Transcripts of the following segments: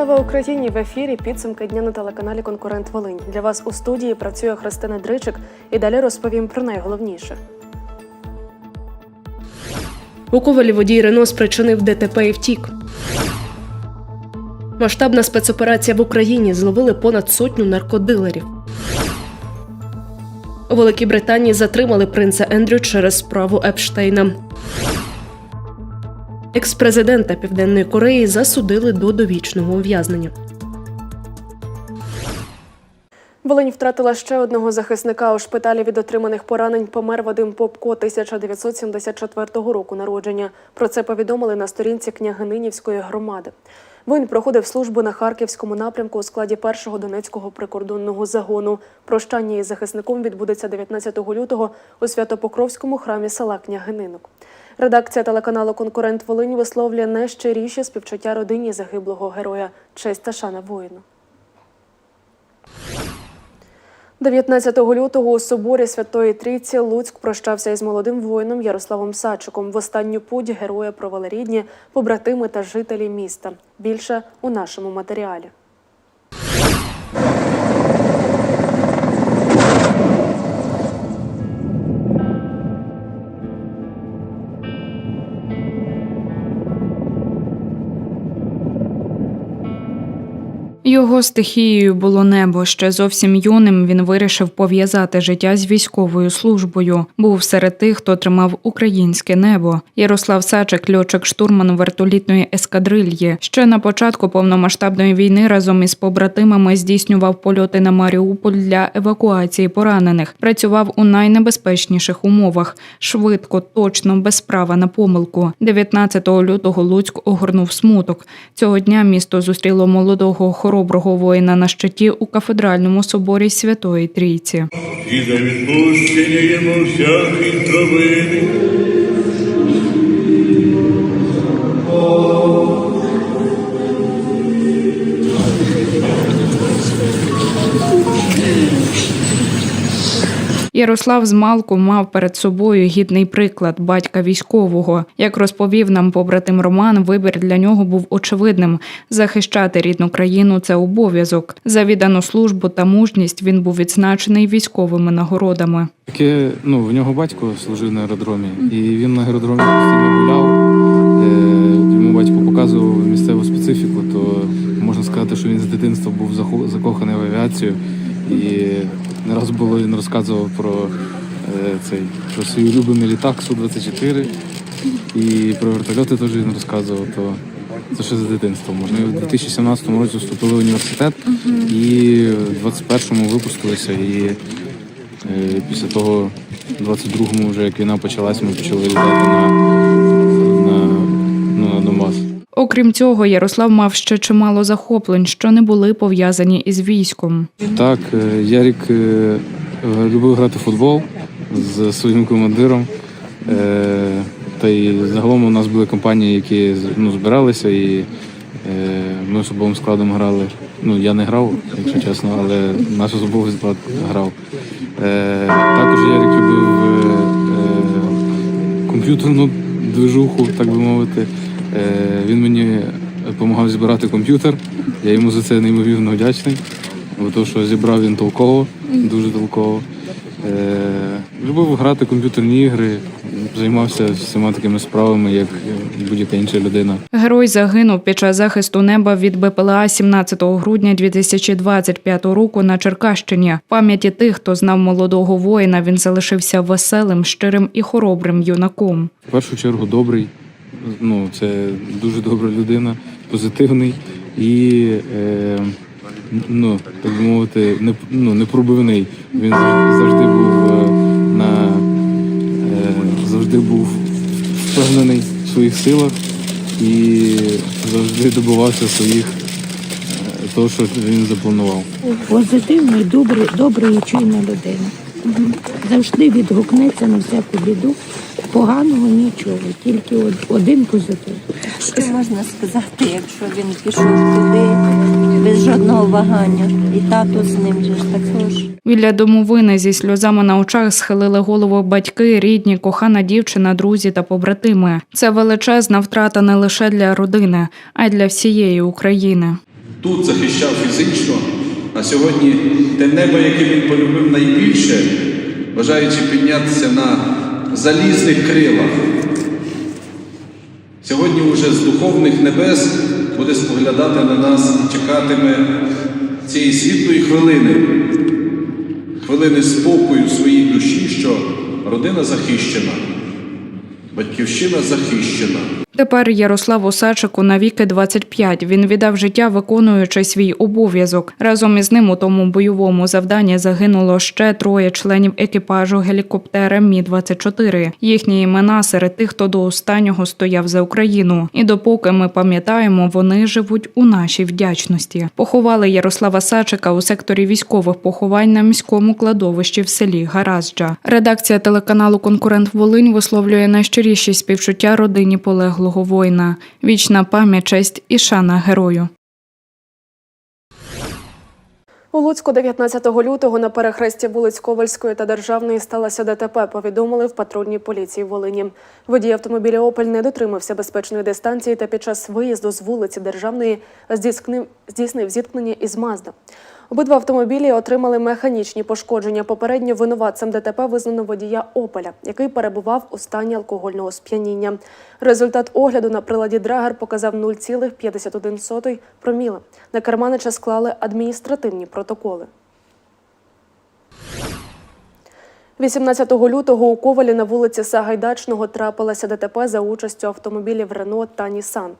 Слава Україні! В ефірі підсумки дня на телеканалі Конкурент Волинь. Для вас у студії працює Христина Дричик і далі розповім про найголовніше. У Ковалі водій Рено спричинив ДТП і втік. Масштабна спецоперація в Україні зловили понад сотню наркодилерів. У Великій Британії затримали принца Ендрю через справу Епштейна. Екс-президента Південної Кореї засудили до довічного ув'язнення. Волинь втратила ще одного захисника у шпиталі від отриманих поранень. Помер Вадим Попко 1974 року народження. Про це повідомили на сторінці княгининівської громади. Воїн проходив службу на харківському напрямку у складі першого донецького прикордонного загону. Прощання із захисником відбудеться 19 лютого у Святопокровському храмі села Княгининок. Редакція телеканалу Конкурент Волинь висловлює найщиріші співчуття родині загиблого героя. Честь та шана воїну. 19 лютого у соборі Святої Трійці Луцьк прощався із молодим воїном Ярославом Сачиком. В останню путь героя провели рідні, побратими та жителі міста. Більше у нашому матеріалі. Його стихією було небо. Ще зовсім юним він вирішив пов'язати життя з військовою службою. Був серед тих, хто тримав українське небо. Ярослав Сачик, льотчик штурман вертолітної ескадрильї. Ще на початку повномасштабної війни разом із побратимами здійснював польоти на Маріуполь для евакуації поранених. Працював у найнебезпечніших умовах швидко, точно, без права на помилку. 19 лютого Луцьк огорнув смуток. Цього дня місто зустріло молодого хороброго воїна на щиті у кафедральному соборі Святої Трійці. і за відпущення йому всяких провини. Ярослав змалку мав перед собою гідний приклад батька військового. Як розповів нам побратим Роман, вибір для нього був очевидним: захищати рідну країну це обов'язок. За віддану службу та мужність він був відзначений військовими нагородами. Таке, ну, в нього батько служив на аеродромі, і він на аеродромі постійно гуляв. Е, йому батько показував місцеву специфіку, то можна сказати, що він з дитинства був закоханий в авіацію. І не раз було він розказував про е, цей про свій улюблений літак Су-24 і про вертольоти теж він розказував. То це ще з дитинства. Можна в 2017 році вступили в університет і в 21-му випустилися і Е, Після того, в 22-му, вже як війна почалась, ми почали літати на. Окрім цього, Ярослав мав ще чимало захоплень, що не були пов'язані із військом. Так, е, Ярік е, любив грати в футбол з своїм командиром. Е, Та й загалом у нас були компанії, які ну, збиралися, і ми особовим складом грали. Ну, я не грав, якщо чесно, але наш особовий склад грав. Також Ярік любив комп'ютерну движуху, так би мовити. Е, Він мені допомагав збирати комп'ютер. Я йому за це неймовірно вдячний. Бо то, що зібрав він толково, дуже толково. Е, любив грати комп'ютерні ігри, займався всіма такими справами, як будь-яка інша людина. Герой загинув під час захисту неба від БПЛА 17 грудня 2025 року на Черкащині. В пам'яті тих, хто знав молодого воїна, він залишився веселим, щирим і хоробрим юнаком. В першу чергу добрий, ну це дуже добра людина, позитивний і е, ну, так мовити, не, ну, непробивний. Він завжди, завжди був е, на е, завжди був впевнений в своїх силах і завжди добивався своїх е, того, що він запланував. позитивний, добрий, добрий і чуйна людина. Завжди відгукнеться на всяку біду. Поганого нічого, тільки один позитив. Що можна сказати, якщо він пішов туди без жодного вагання, і тато з ним же ж також. Біля домовини зі сльозами на очах схилили голову батьки, рідні, кохана дівчина, друзі та побратими. Це величезна втрата не лише для родини, а й для всієї України. тут захищав фізично, а сьогодні те небо, яке він полюбив найбільше, бажаючи піднятися на залізних крилах. Сьогодні уже з духовних небес буде споглядати на нас і чекатиме цієї світлої хвилини, хвилини спокою в своїй душі, що родина захищена, батьківщина захищена. Тепер Ярослав Осадчику навіки 25. Він віддав життя, виконуючи свій обов'язок. Разом із ним у тому бойовому завданні загинуло ще троє членів екіпажу гелікоптера Мі 24 Їхні імена серед тих, хто до останнього стояв за Україну. І допоки ми пам'ятаємо, вони живуть у нашій вдячності. Поховали Ярослава Сачика у секторі військових поховань на міському кладовищі в селі Гаразджа. Редакція телеканалу Конкурент Волинь висловлює найщиріші співчуття родині полеглого воїна. Вічна пам'ять, честь і шана герою. У Луцьку 19 лютого на перехресті вулиць Ковальської та Державної сталося ДТП, повідомили в патрульній поліції Волині. Водій автомобіля «Опель» не дотримався безпечної дистанції та під час виїзду з вулиці Державної здійснив, зіткнення із Мазда. Обидва автомобілі отримали механічні пошкодження. Попередньо винуватцем ДТП визнано водія «Опеля», який перебував у стані алкогольного сп'яніння. Результат огляду на приладі Драгер показав 0,51 проміла. На керманича склали адміністративні протоколи. 18 лютого у Ковалі на вулиці Сагайдачного трапилося ДТП за участю автомобілів Рено та Нісан.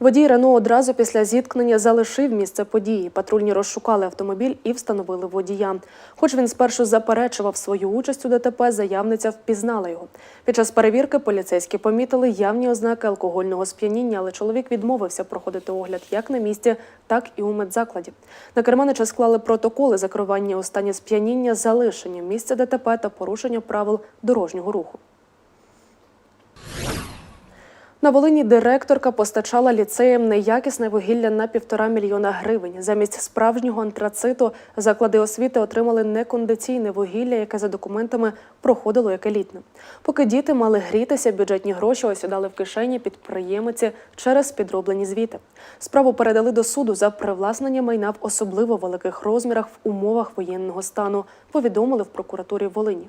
Водій Рено одразу після зіткнення залишив місце події. Патрульні розшукали автомобіль і встановили водія. Хоч він спершу заперечував свою участь у ДТП, заявниця впізнала його. Під час перевірки поліцейські помітили явні ознаки алкогольного сп'яніння, але чоловік відмовився проходити огляд як на місці, так і у медзакладі. На керманича склали протоколи за керування у стані сп'яніння, залишення місця ДТП та порушення правил дорожнього руху. На Волині директорка постачала ліцеям неякісне вугілля на півтора мільйона гривень. Замість справжнього антрациту заклади освіти отримали некондиційне вугілля, яке за документами проходило як елітне. Поки діти мали грітися, бюджетні гроші осідали в кишені підприємиці через підроблені звіти. Справу передали до суду за привласнення майна в особливо великих розмірах в умовах воєнного стану. Повідомили в прокуратурі Волині.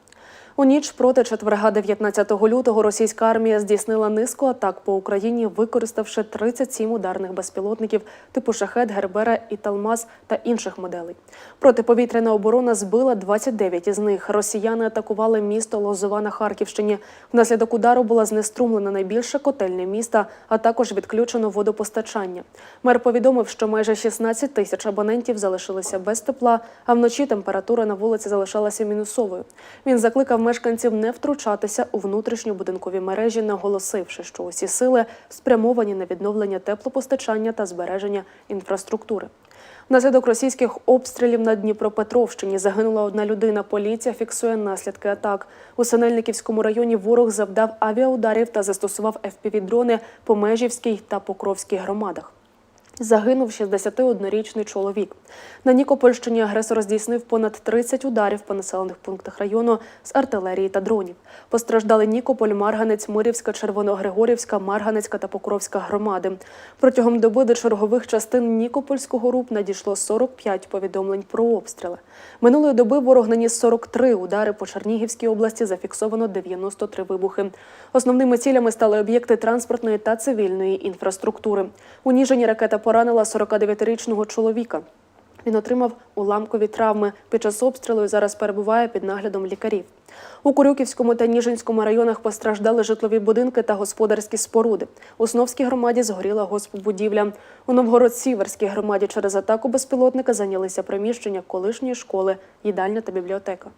У ніч проти четверга 19 лютого російська армія здійснила низку атак по Україні, використавши 37 ударних безпілотників типу шахет, гербера і талмаз та інших моделей. Протиповітряна оборона збила 29 із них. Росіяни атакували місто Лозова на Харківщині. Внаслідок удару була знеструмлена найбільша котельня міста, а також відключено водопостачання. Мер повідомив, що майже 16 тисяч абонентів залишилися без тепла, а вночі температура на вулиці залишалася мінусовою. Він закликав мешканців не втручатися у внутрішньобудинкові мережі, наголосивши, що усі сили спрямовані на відновлення теплопостачання та збереження інфраструктури. Внаслідок російських обстрілів на Дніпропетровщині загинула одна людина. Поліція фіксує наслідки атак. У Синельниківському районі ворог завдав авіаударів та застосував FPV-дрони по Межівській та Покровській громадах. Загинув 61-річний чоловік. На Нікопольщині агресор здійснив понад 30 ударів по населених пунктах району з артилерії та дронів. Постраждали Нікополь, Марганець, Мирівська, Червоногригорівська, Марганецька та Покровська громади. Протягом доби до чергових частин Нікопольського РУП надійшло 45 повідомлень про обстріли. Минулої доби ворог наніс 43 удари по Чернігівській області, зафіксовано 93 вибухи. Основними цілями стали об'єкти транспортної та цивільної інфраструктури. У Ніжині ракета поранила 49-річного чоловіка. Він отримав уламкові травми під час обстрілу і зараз перебуває під наглядом лікарів. У Курюківському та Ніжинському районах постраждали житлові будинки та господарські споруди. У Сновській громаді згоріла госпобудівля. У Новгород-Сіверській громаді через атаку безпілотника зайнялися приміщення колишньої школи, їдальня та бібліотека.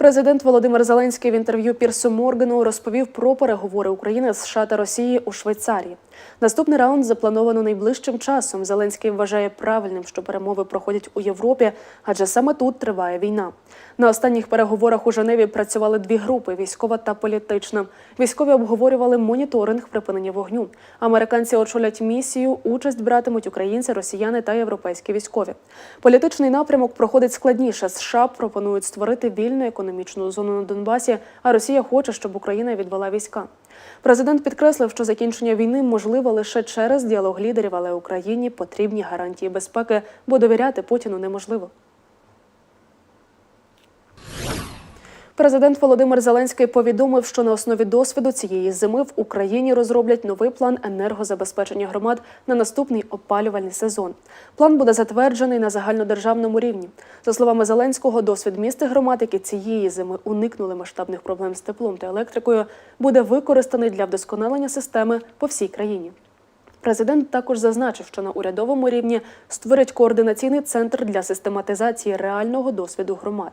Президент Володимир Зеленський в інтерв'ю Пірсу Моргану розповів про переговори України США та Росії у Швейцарії. Наступний раунд заплановано найближчим часом. Зеленський вважає правильним, що перемови проходять у Європі, адже саме тут триває війна. На останніх переговорах у Женеві працювали дві групи: військова та політична. Військові обговорювали моніторинг припинення вогню. Американці очолять місію. Участь братимуть українці, росіяни та європейські військові. Політичний напрямок проходить складніше. США пропонують створити вільну економічну зону на Донбасі, а Росія хоче, щоб Україна відвела війська. Президент підкреслив, що закінчення війни можливо лише через діалог лідерів, але Україні потрібні гарантії безпеки, бо довіряти Путіну неможливо. Президент Володимир Зеленський повідомив, що на основі досвіду цієї зими в Україні розроблять новий план енергозабезпечення громад на наступний опалювальний сезон. План буде затверджений на загальнодержавному рівні. За словами Зеленського, досвід міст і громад, які цієї зими уникнули масштабних проблем з теплом та електрикою, буде використаний для вдосконалення системи по всій країні. Президент також зазначив, що на урядовому рівні створять координаційний центр для систематизації реального досвіду громад.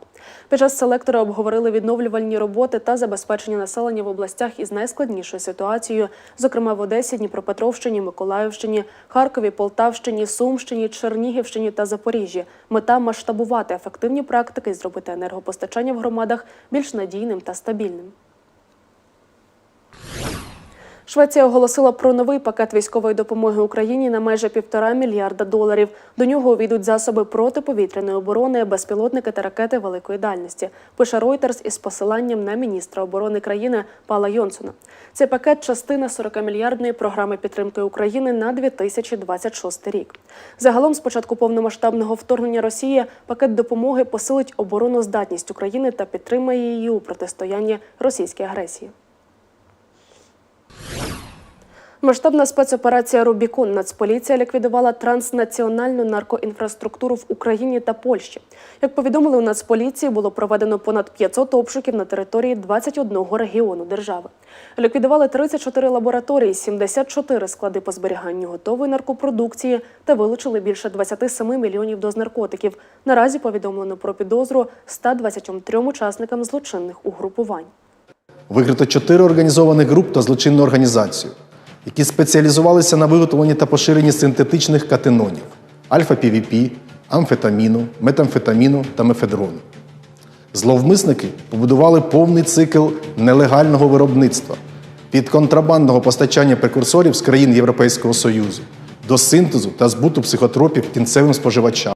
Під час селектора обговорили відновлювальні роботи та забезпечення населення в областях із найскладнішою ситуацією, зокрема в Одесі, Дніпропетровщині, Миколаївщині, Харкові, Полтавщині, Сумщині, Чернігівщині та Запоріжжі. Мета масштабувати ефективні практики і зробити енергопостачання в громадах більш надійним та стабільним. Швеція оголосила про новий пакет військової допомоги Україні на майже півтора мільярда доларів. До нього увійдуть засоби протиповітряної оборони, безпілотники та ракети великої дальності. Пише Reuters із посиланням на міністра оборони країни Пала Йонсона. Цей пакет частина 40-мільярдної програми підтримки України на 2026 рік. Загалом, з початку повномасштабного вторгнення Росії, пакет допомоги посилить обороноздатність України та підтримає її у протистоянні російській агресії. Масштабна спецоперація Рубікон Нацполіція ліквідувала транснаціональну наркоінфраструктуру в Україні та Польщі. Як повідомили у Нацполіції, було проведено понад 500 обшуків на території 21 регіону держави. Ліквідували 34 лабораторії, 74 склади по зберіганню готової наркопродукції та вилучили більше 27 мільйонів доз наркотиків. Наразі повідомлено про підозру 123 учасникам злочинних угрупувань. Викрито чотири організованих груп та злочинну організацію, які спеціалізувалися на виготовленні та поширенні синтетичних катинонів альфа-півіпі, амфетаміну, метамфетаміну та мефедрону. Зловмисники побудували повний цикл нелегального виробництва від контрабандного постачання прекурсорів з країн Європейського Союзу до синтезу та збуту психотропів кінцевим споживачам.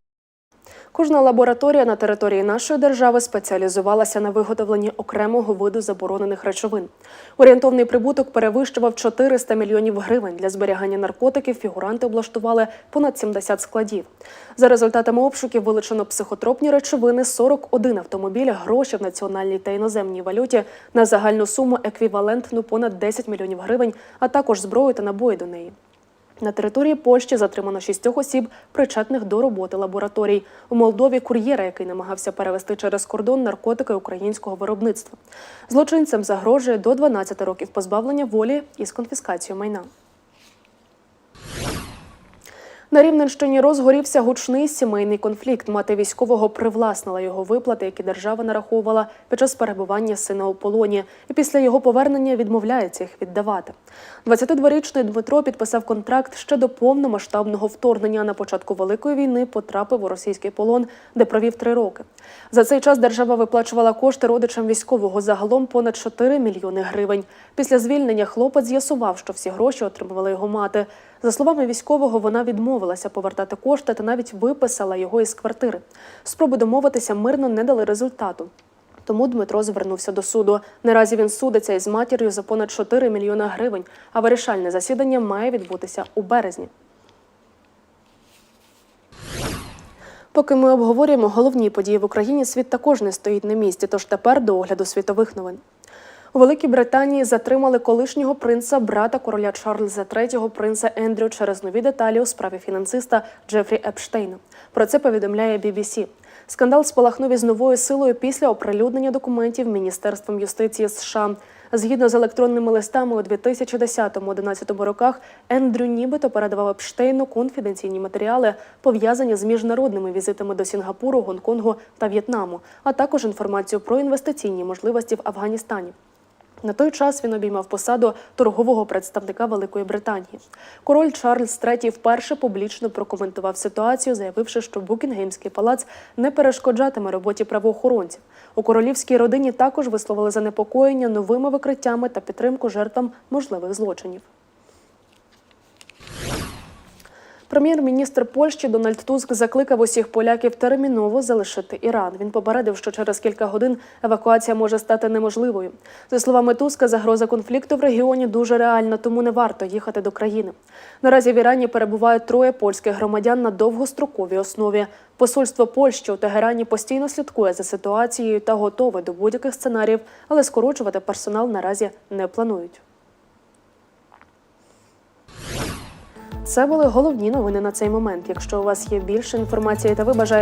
Кожна лабораторія на території нашої держави спеціалізувалася на виготовленні окремого виду заборонених речовин. Орієнтовний прибуток перевищував 400 мільйонів гривень. Для зберігання наркотиків фігуранти облаштували понад 70 складів. За результатами обшуків вилучено психотропні речовини, 41 автомобіль, гроші в національній та іноземній валюті на загальну суму еквівалентну понад 10 мільйонів гривень, а також зброю та набої до неї. На території Польщі затримано шістьох осіб, причетних до роботи лабораторій. У Молдові кур'єра, який намагався перевести через кордон наркотики українського виробництва. Злочинцям загрожує до 12 років позбавлення волі із конфіскацією майна. На Рівненщині розгорівся гучний сімейний конфлікт. Мати військового привласнила його виплати, які держава нараховувала під час перебування сина у полоні, і після його повернення відмовляється їх віддавати. 22-річний Дмитро підписав контракт ще до повномасштабного вторгнення. На початку великої війни потрапив у російський полон, де провів три роки. За цей час держава виплачувала кошти родичам військового загалом понад 4 мільйони гривень. Після звільнення хлопець з'ясував, що всі гроші отримувала його мати. За словами військового, вона відмовилася повертати кошти та навіть виписала його із квартири. Спроби домовитися мирно не дали результату. Тому Дмитро звернувся до суду. Наразі він судиться із матір'ю за понад 4 мільйона гривень, а вирішальне засідання має відбутися у березні. Поки ми обговорюємо головні події в Україні, світ також не стоїть на місці. Тож тепер до огляду світових новин. У Великій Британії затримали колишнього принца, брата короля Чарльза III, принца Ендрю через нові деталі у справі фінансиста Джефрі Епштейна. Про це повідомляє BBC. Скандал спалахнув із новою силою після оприлюднення документів Міністерством юстиції США. Згідно з електронними листами, у 2010-2011 роках Ендрю нібито передавав Епштейну конфіденційні матеріали, пов'язані з міжнародними візитами до Сінгапуру, Гонконгу та В'єтнаму, а також інформацію про інвестиційні можливості в Афганістані. На той час він обіймав посаду торгового представника Великої Британії. Король Чарльз III вперше публічно прокоментував ситуацію, заявивши, що Букінгемський палац не перешкоджатиме роботі правоохоронців. У королівській родині також висловили занепокоєння новими викриттями та підтримку жертвам можливих злочинів. Прем'єр-міністр Польщі Дональд Туск закликав усіх поляків терміново залишити Іран. Він попередив, що через кілька годин евакуація може стати неможливою. За словами Туска, загроза конфлікту в регіоні дуже реальна, тому не варто їхати до країни. Наразі в Ірані перебувають троє польських громадян на довгостроковій основі. Посольство Польщі у Тегерані постійно слідкує за ситуацією та готове до будь-яких сценаріїв, але скорочувати персонал наразі не планують. Це були головні новини на цей момент. Якщо у вас є більше інформації та ви бажаєте